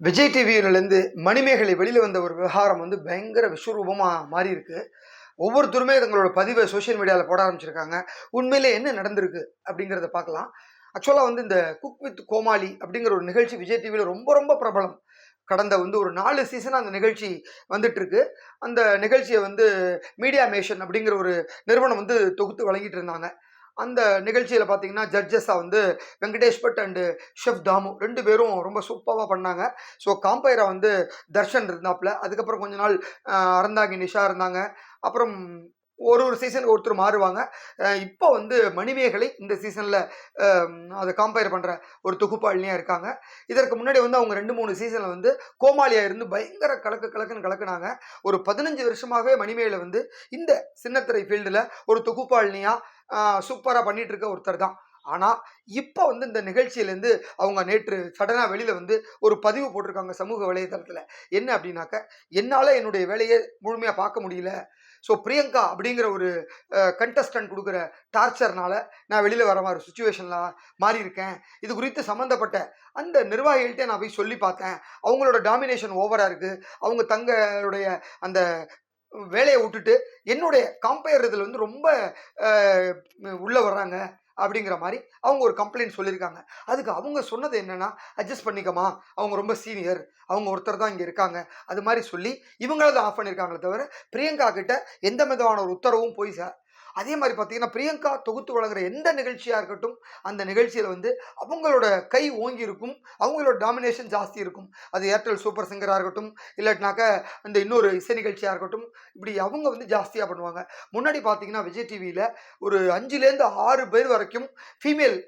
விஜய் டிவியிலேருந்து மணிமேகலை வெளியில் வந்த ஒரு விவகாரம் வந்து பயங்கர விஸ்வரூபமாக மாறி இருக்கு ஒவ்வொருத்தருமே தங்களோட பதிவை சோஷியல் மீடியாவில் போட ஆரம்பிச்சிருக்காங்க. உண்மையிலே என்ன நடந்திருக்கு அப்படிங்கிறத பார்க்கலாம். ஆக்சுவலாக வந்து இந்த குக் வித் கோமாளி அப்படிங்கிற ஒரு நிகழ்ச்சி விஜய் டிவியில் ரொம்ப ரொம்ப பிரபலம். கடந்த வந்து ஒரு நாலு சீசன் அந்த நிகழ்ச்சி வந்துட்டு இருக்கு அந்த நிகழ்ச்சியை வந்து மீடியா மேஷன் அப்படிங்கிற ஒரு நிறுவனம் வந்து தொகுத்து வழங்கிட்டு இருந்தாங்க. அந்த நிகழ்ச்சியில் பார்த்தீங்கன்னா ஜட்ஜஸாக வந்து வெங்கடேஷ் பட் அண்டு ஷெஃப் தாமு ரெண்டு பேரும் ரொம்ப சூப்பராக பண்ணாங்க. ஸோ காம்பைரா வந்து தர்ஷன் இருந்தாப்புல அதுக்கப்புறம் கொஞ்ச நாள் ஆஹ், அறந்தாங்கி நிஷா இருந்தாங்க. அப்புறம் ஒரு ஒரு சீசனுக்கு ஒருத்தர் மாறுவாங்க. இப்போ வந்து மணிமேகலை இந்த சீசனில் அதை காம்பேர் பண்ணுற ஒரு தொகுப்பாளினியாக இருக்காங்க. இதற்கு முன்னாடி வந்து அவங்க ரெண்டு மூணு சீசனில் வந்து கோமாளியாக இருந்து பயங்கர கலக்கு கலக்குன்னு கலக்குனாங்க. ஒரு பதினஞ்சு வருஷமாகவே மணிமேகலை வந்து இந்த சின்னத்திரை ஃபீல்டில் ஒரு தொகுப்பாளினியாக சூப்பராக பண்ணிகிட்டு இருக்க ஒருத்தர் தான். ஆனால் இப்போ வந்து இந்த நிகழ்ச்சியிலேருந்து அவங்க நேற்று சடனாக வெளியில் வந்து ஒரு பதிவு போட்டிருக்காங்க சமூக வலைதளத்தில். என்ன அப்படின்னாக்க என்னால் என்னுடைய வேலையை முழுமையாக பார்க்க முடியல. ஸோ பிரியங்கா அப்படிங்கிற ஒரு கண்டஸ்டன்ட் கொடுக்குற டார்ச்சர்னால நான் வெளியில் வர மாதிரி சுச்சுவேஷனில் மாறி இருக்கேன் இது குறித்து சம்மந்தப்பட்ட அந்த நிர்வாகிகள்கிட்ட நான் போய் சொல்லி பார்த்தேன். அவங்களோட டாமினேஷன் ஓவராக இருக்குது அவங்க தங்களுடைய அந்த வேலையை விட்டுட்டு என்னுடைய கம்பேர் இதில் வந்து ரொம்ப உள்ளே வர்றாங்க அப்படிங்கிற மாதிரி அவங்க ஒரு கம்ப்ளைண்ட் சொல்லியிருக்காங்க. அதுக்கு அவங்க சொன்னது என்னென்னா அட்ஜஸ்ட் பண்ணிக்கமா அவங்க ரொம்ப சீனியர் அவங்க ஒருத்தர் தான் இங்கே இருக்காங்க. அது மாதிரி சொல்லி இவங்கள தான் ஆஃப் பண்ணியிருக்காங்களே தவிர பிரியங்கா கிட்ட எந்த விதமான ஒரு உத்தரவும் போய் சார் அதே மாதிரி பார்த்தீங்கன்னா பிரியங்கா தொகுத்து வழங்குற எந்த நிகழ்ச்சியாக இருக்கட்டும் அந்த நிகழ்ச்சியில் வந்து அவங்களோட கை ஓங்கி இருக்கும் அவங்களோட டாமினேஷன் ஜாஸ்தி இருக்கும். அது ஏர்டெல் சூப்பர் சிங்கராக இருக்கட்டும் இல்லாட்டினாக்க அந்த இன்னொரு இசை நிகழ்ச்சியாக இருக்கட்டும் இப்படி அவங்க வந்து ஜாஸ்தியாக பண்ணுவாங்க. முன்னாடி பார்த்தீங்கன்னா விஜய் டிவியில் ஒரு அஞ்சுலேருந்து ஆறு பேர் வரைக்கும் ஃபீமேல்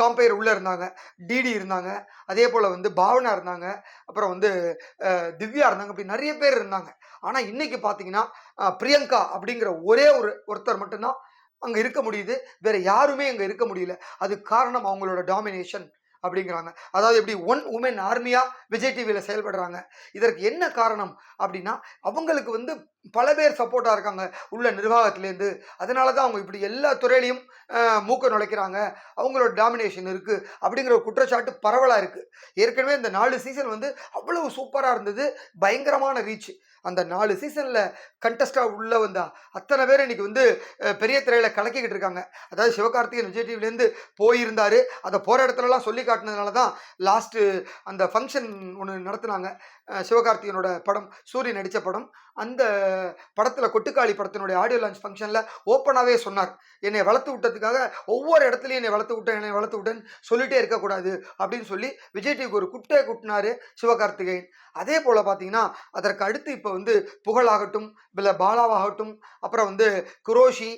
காம்பையர் உள்ளே இருந்தாங்க. டிடி இருந்தாங்க. அதே போல் வந்து பாவனா இருந்தாங்க. அப்புறம் வந்து திவ்யா இருந்தாங்க. இப்படி நிறைய பேர் இருந்தாங்க. ஆனால் இன்னைக்கு பார்த்தீங்கன்னா பிரியங்கா அப்படிங்கிற ஒரே ஒரு ஒருத்தர் மட்டும்தான் அங்கே இருக்க முடியுது. வேற யாருமே அங்கே இருக்க முடியல. அது காரணம் அவங்களோட டாமினேஷன் அப்படிங்கிறாங்க. அதாவது எப்படி ஒன் உமன் ஆர்மியாக விஜய் டிவியில் செயல்படுறாங்க. இதற்கு என்ன காரணம் அப்படின்னா அவங்களுக்கு வந்து பல பேர் சப்போர்ட்டாக இருக்காங்க. உள்ள நிர்வாகத்திலேருந்து அதனால தான் அவங்க இப்படி எல்லா துறையிலையும் மூக்க நுழைக்கிறாங்க. அவங்களோட டாமினேஷன் இருக்குது அப்படிங்கிற ஒரு குற்றச்சாட்டு பரவலாக இருக்குது ஏற்கனவே இந்த நாலு சீசன் வந்து அவ்வளவு சூப்பராக இருந்தது. பயங்கரமான ரீச் அந்த நாலு சீசனில் கண்டஸ்டாக உள்ள வந்தா அத்தனை பேர் இன்னைக்கு வந்து பெரிய திரையில் கலக்கிக்கிட்டு இருக்காங்க. அதாவது சிவகார்த்திகேயன் விஜய் டிவிலேருந்து போயிருந்தார். அதை போகிற இடத்துலலாம் சொல்லி காட்டினதுனால தான் லாஸ்ட்டு அந்த ஃபங்க்ஷன் ஒன்று நடத்துனாங்க. சிவகார்த்திகனோட சிவகார்த்திகேயனோட படம் சூரியன் நடித்த படம். அந்த படத்தில் கொட்டுக்காளி படத்தினுடைய ஆடியோ லான்ச் ஃபங்க்ஷனில் ஓப்பனாகவே சொன்னார். என்னை வளர்த்து விட்டதுக்காக ஒவ்வொரு இடத்துலையும் என்னை வளர்த்து விட்டேன் என்னை வளர்த்து விட்டேன்னு சொல்லிட்டே இருக்கக்கூடாது அப்படின்னு சொல்லி விஜய் டிவிக்கு ஒரு குட்டையை குட்டினார் சிவகார்த்திகேயன். அதே போல் பார்த்தீங்கன்னா அதற்கு அடுத்து இப்போ வந்து புகழாகட்டும் இல்லை பாலாவாகட்டும் அப்புறம் வந்து குரோஷி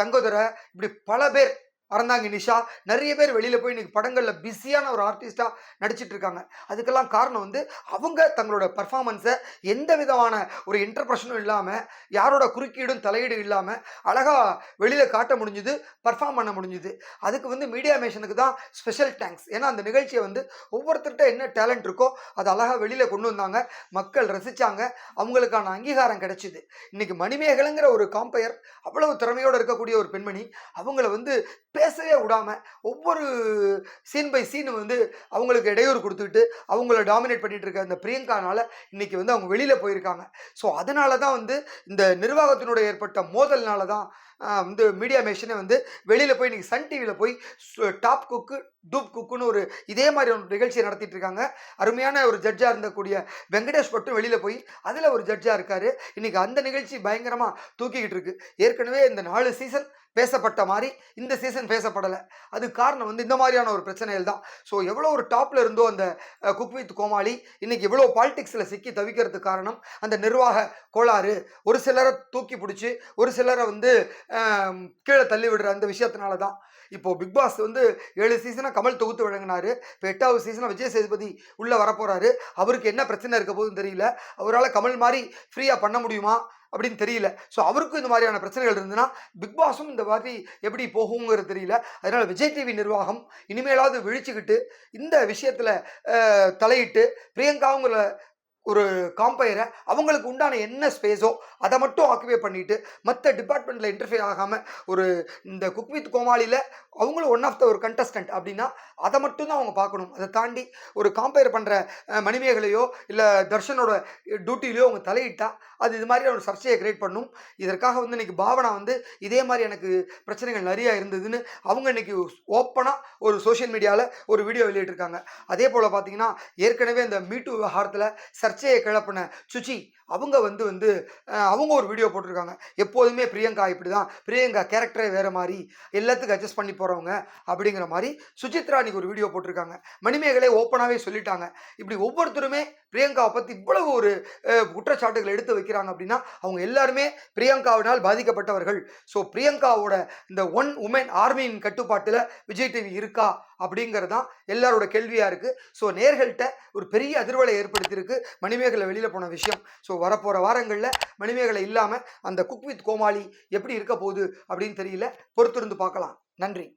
தங்கோதரை இப்படி பல பேர் அறந்தாங்க நிஷா நிறைய பேர் வெளியில் போய் இன்றைக்கி படங்களில் பிஸியான ஒரு ஆர்டிஸ்ட்டாக நடிச்சிட்டு இருக்காங்க அதுக்கெல்லாம் காரணம் வந்து அவங்க தங்களோட பர்ஃபாமன்ஸை எந்த விதமான ஒரு இன்டர்பிரஷனும் இல்லாமல் யாரோட குறுக்கீடும் தலையீடும் இல்லாமல் அழகாக வெளியில் காட்ட முடிஞ்சுது பர்ஃபார்ம் பண்ண முடிஞ்சுது. அதுக்கு வந்து மீடியா மேஷனுக்கு தான் ஸ்பெஷல் தேங்க்ஸ் ஏன்னா அந்த நிகழ்ச்சியை வந்து ஒவ்வொருத்தர்கிட்ட என்ன டேலண்ட் இருக்கோ அதை அழகாக வெளியில் கொண்டு வந்தாங்க. மக்கள் ரசித்தாங்க அவங்களுக்கான அங்கீகாரம் கிடைச்சிது. இன்றைக்கி மணிமேகலைங்கிற ஒரு காம்பையர் அவ்வளவு திறமையோடு இருக்கக்கூடிய ஒரு பெண்மணி அவங்கள வந்து பேசவே விடாமல் ஒவ்வொரு சீன் பை சீன் வந்து அவங்களுக்கு இடையூறு கொடுத்துக்கிட்டு அவங்கள டாமினேட் பண்ணிகிட்டு இருக்க அந்த பிரியங்கானால் இன்றைக்கி வந்து அவங்க வெளியில் போயிருக்காங்க. ஸோ அதனால தான் வந்து இந்த நிர்வாகத்தினுடைய ஏற்பட்ட மோதல்னால தான் வந்து மீடியா மேஷனே வந்து வெளியில் போய் இன்றைக்கி சன் டிவியில் போய் டாப் குக்கு டூப் குக்குன்னு ஒரு இதே மாதிரி ஒரு நிகழ்ச்சியை நடத்திட்டு இருக்காங்க. அருமையான ஒரு ஜட்ஜாக இருந்தக்கூடிய வெங்கடேஷ் மட்டும் வெளியில் போய் அதில் ஒரு ஜட்ஜாக இருக்கார். இன்றைக்கி அந்த நிகழ்ச்சி பயங்கரமாக தூக்கிக்கிட்டு இருக்கு. ஏற்கனவே இந்த நாலு சீசன் பேசப்பட்ட மாதிரி இந்த சீசன் பேசப்படலை. அது காரணம் வந்து இந்த மாதிரியான ஒரு பிரச்சனைகள் தான். ஸோ எவ்வளோ ஒரு டாப்பில் இருந்தோ அந்த குக் வித் கோமாளி இன்னைக்கு எவ்வளோ பாலிடிக்ஸில் சிக்கி தவிக்கிறதுக்கு காரணம் அந்த நிர்வாக கோளாறு. ஒரு சிலரை தூக்கி பிடிச்சி ஒரு சிலரை வந்து கீழே தள்ளி விடுற அந்த விஷயத்தினால தான். இப்போ பிக் பாஸ் வந்து ஏழு சீசனாக கமல் தொகுத்து வழங்கினார். இப்போ எட்டாவது சீசனாக விஜய் சேதுபதி உள்ளே வரப்போகிறாரு அவருக்கு என்ன பிரச்சனை இருக்க போதுன்னு தெரியல. அவரால் கமல் மாதிரி ஃப்ரீயாக பண்ண முடியுமா? அப்படின்னு தெரியல. ஸோ அவருக்கும் இந்த மாதிரியான பிரச்சனைகள் இருந்ததுன்னா பிக் பாஸும் இந்த மாதிரி எப்படி போகுங்கிறது தெரியல. அதனால் விஜய் டிவி நிர்வாகம் இனிமேலாவது விழிச்சுக்கிட்டு இந்த விஷயத்தில் தலையிட்டு பிரியங்காங்கிற ஒரு காம்பயரை அவங்களுக்கு உண்டான என்ன ஸ்பேஸோ அதை மட்டும் ஆக்குபை பண்ணிவிட்டு மற்ற டிபார்ட்மெண்ட்டில் இன்டர்ஃபியர் ஆகாமல் ஒரு இந்த குக் வித் கோமாளியில் அவங்களும் ஒன் ஆஃப் த ஒரு கண்டஸ்டன்ட் அப்படின்னா அதை மட்டும் தான் அவங்க பார்க்கணும். அதை தாண்டி ஒரு காம்பேர் பண்ணுற மணிமேகலையோ இல்லை தர்ஷனோட டியூட்டிலையோ அவங்க தலையிட்டால் அது இது மாதிரி ஒரு சர்ச்சையை கிரியேட் பண்ணும். இதற்காக வந்து இன்றைக்கி பாவனா வந்து இதே மாதிரி எனக்கு பிரச்சனைகள் நிறையா இருந்ததுன்னு அவங்க இன்னைக்கு ஓப்பனாக ஒரு சோஷியல் மீடியாவில் ஒரு வீடியோ வெளியிட்டிருக்காங்க. அதே போல் பார்த்தீங்கன்னா ஏற்கனவே இந்த மீட்டு விவகாரத்தில் சர்ச்சையை கிளப்பின சுச்சி அவங்க வந்து வந்து அவங்க ஒரு வீடியோ போட்டிருக்காங்க. எப்போதுமே பிரியங்கா இப்படி தான் பிரியங்கா கேரக்டரே வேறு மாதிரி எல்லாத்துக்கும் அட்ஜஸ்ட் பண்ணி போகிறவங்க அப்படிங்கிற மாதிரி சுசித்ரா அன்றைக்கி ஒரு வீடியோ போட்டிருக்காங்க. மணிமேகலை ஓப்பனாகவே சொல்லிட்டாங்க. இப்படி ஒவ்வொருத்தருமே பிரியங்காவை பற்றி இவ்வளவு ஒரு குற்றச்சாட்டுகளை குற்றச்சாட்டுகள் எடுத்து வைக்கிறாங்க அப்படின்னா அவங்க எல்லாருமே பிரியங்காவினால் பாதிக்கப்பட்டவர்கள். ஸோ பிரியங்காவோட இந்த ஒன் உமன் ஆர்மியின் கட்டுப்பாட்டில் விஜய் டிவி இருக்கா? அப்படிங்கிறது தான் எல்லாரோட கேள்வியாக இருக்குது ஸோ நேர்கள்ட்ட ஒரு பெரிய அதிர்வலை ஏற்படுத்தியிருக்கு மணிமேகலை வெளியில் போன விஷயம். ஸோ வரப்போகிற வாரங்களில் மணிமேகலை இல்லாமல் அந்த குக் வித் கோமாளி எப்படி இருக்க போகுது அப்படின்னு தெரியல. பொறுத்திருந்து பார்க்கலாம். நன்றி.